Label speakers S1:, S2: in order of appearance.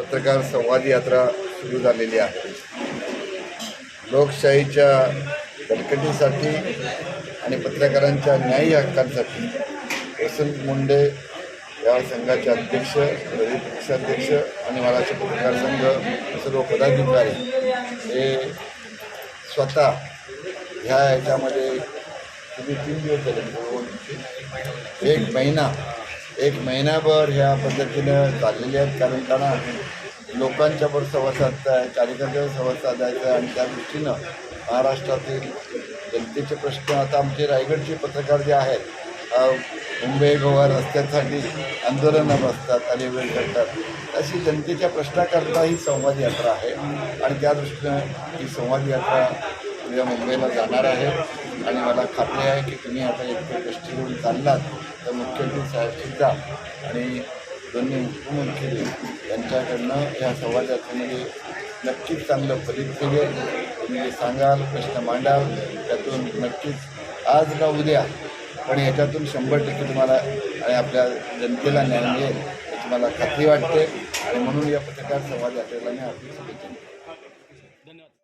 S1: पत्रकार संवाद यात्रा सुरू झालेली आहे. लोकशाहीच्या बळकटीसाठी आणि पत्रकारांच्या न्यायी हक्कांसाठी वसंत मुंडे या संघाचे अध्यक्ष ललित पक्षाध्यक्ष आणि महाराष्ट्र पत्रकार संघ सर्व पदाधिकारी हे स्वतः ह्या याच्यामध्ये तुम्ही तीन दिवस झाले. एक महिना एक महिनाभर ह्या पद्धतीनं चाललेले आहेत. कारण त्यांना लोकांच्यावर संवाद साधता आहे कार्यकर्त्यावर संवाद साधायचा आहे. आणि त्या दृष्टीनं महाराष्ट्रातील जनतेचे प्रश्न आता आमचे रायगडचे पत्रकार जे आहेत मुंबई गोवा रस्त्यासाठी आंदोलनं बसतात आणि वेळ करतात अशी जनतेच्या प्रश्नाकरता ही संवाद यात्रा आहे. आणि त्या दृष्टीनं ही संवाद यात्रा उद्या मुंबईला जाणार आहे. आणि मला खात्री आहे की तुम्ही आता एक कष्ट चाललात तर मुख्यमंत्री साहेबसुद्धा आणि दोन्ही उपमुख्यमंत्री यांच्याकडनं या संवाद म्हणजे नक्कीच चांगलं फलित निघेल तुम्ही जे सांगाल प्रश्न मांडाल त्यातून नक्कीच आज का उद्या? पण ह्याच्यातून शंभर टक्के तुम्हाला आणि आपल्या जनतेला न्याय मिळेल तुम्हाला खात्री वाटते. आणि म्हणून या पत्रकार संवाद यात्रेला मी आपली शुभेच्छा